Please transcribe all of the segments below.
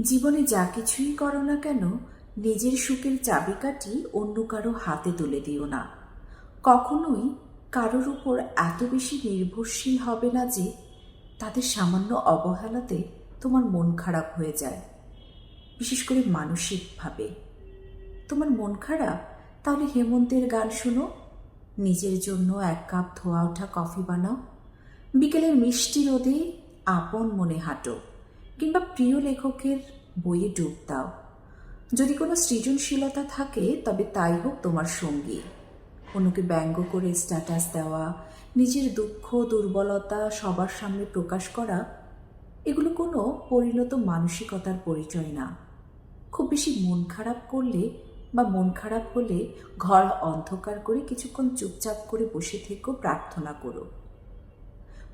জীবনে যা কিছুই করো না কেন, নিজের সুখের চাবিকাঠি অন্য কারও হাতে তুলে দিও না। কখনোই কারোর উপর এত বেশি নির্ভরশীল হবে না যে, তাদের সামান্য অবহেলাতে তোমার মন খারাপ হয়ে যায়, বিশেষ করে মানসিকভাবে। তোমার মন খারাপ? তাহলে হেমন্তের গান শোনো। নিজের জন্য এক কাপ ধোয়া ওঠা কফি বানাও। বিকেলের মিষ্টি রোদে আপন মনে হাঁটো। কিংবা প্রিয় লেখকের বইয়ে ডুব দাও। যদি কোনো সৃজনশীলতা থাকে, তবে তাই হোক তোমার সঙ্গী। অন্যকে ব্যঙ্গ করে স্ট্যাটাস দেওয়া, নিজের দুঃখ, দুর্বলতা সবার সামনে প্রকাশ করা, এগুলো কোনো পরিণত মানসিকতার পরিচয় না। খুব বেশি মন খারাপ করলে বা মন খারাপ হলে ঘর অন্ধকার করে কিছুক্ষণ চুপচাপ করে বসে থেকেও প্রার্থনা করো।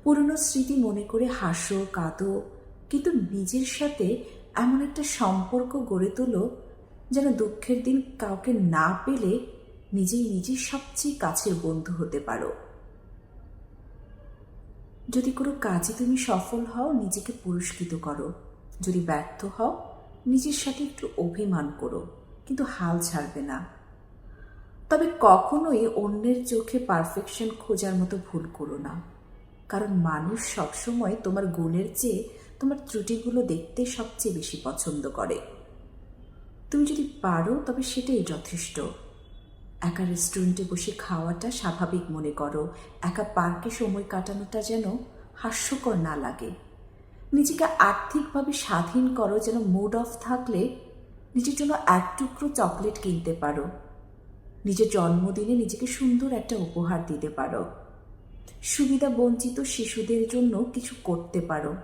পুরনো স্মৃতি মনে করে হাসো, কাঁদো কিন্তু নিজের সাথে এমন একটা সম্পর্ক গড়ে তোলো যেন দুঃখের দিন কাউকে না পেলে নিজেই নিজের সবচেয়ে কাছের বন্ধু হতে পারো। যদি কোনো কাজে তুমি সফল হও, নিজেকে পুরস্কৃত করো। যদি ব্যর্থ হও, নিজের সাথে একটু অভিমান করো, কিন্তু হাল ছাড়বে না। তবে কখনোই অন্যের চোখে পারফেকশন খোঁজার মতো ভুল করো না। কারণ মানুষ সবসময় তোমার গুণের চেয়ে তোমার ত্রুটিগুলো দেখতে সবচেয়ে বেশি পছন্দ করে। তুমি যদি পারো, তবে সেটাই যথেষ্ট। একা রেস্টুরেন্টে বসে খাওয়াটা স্বাভাবিক মনে করো। একা পার্কে সময় কাটানোটা যেন হাস্যকর না লাগে। নিজেকে আর্থিকভাবে স্বাধীন করো, যেন মুড অফ থাকলে নিজের জন্য এক টুকরো চকলেট কিনতে পারো। নিজের জন্মদিনে নিজেকে সুন্দর একটা উপহার দিতে পারো। সুবিধা বঞ্চিত শিশুদের জন্য কিছু করতে পারো।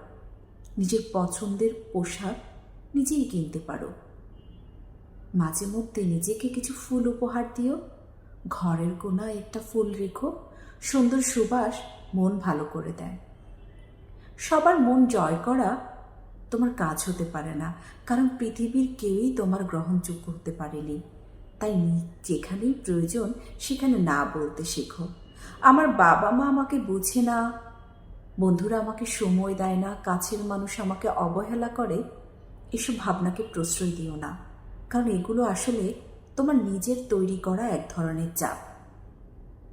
নিজের পছন্দের পোশাক নিজেই কিনতে পারো। মাঝে মধ্যে নিজেকে কিছু ফুল উপহার দিও। ঘরের কোনায় একটা ফুল রেখো। সুন্দর সুবাস মন ভালো করে দেয়। সবার মন জয় করা তোমার কাজ হতে পারে না, কারণ পৃথিবীর কেউই তোমার গ্রহণযোগ্য হতে পারেনি। তাই যেখানেই প্রয়োজন সেখানে না বলতে শেখো। আমার বাবা মা আমাকে বুঝে না বন্ধুরা আমাকে সময় দেয় না, কাছের মানুষ আমাকে অবহেলা করে, এসব ভাবনাকে প্রশ্রয় দিও না। কারণ এগুলো আসলে তোমার নিজের তৈরি করা এক ধরনের চাপ।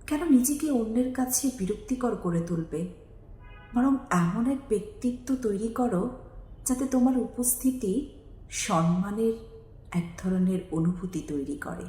কেন নিজেকে অন্যের কাছে বিরক্তিকর করে তুলবে? বরং এমন এক ব্যক্তিত্ব তৈরি করো যাতে তোমার উপস্থিতি সম্মানের এক ধরনের অনুভূতি তৈরি করে।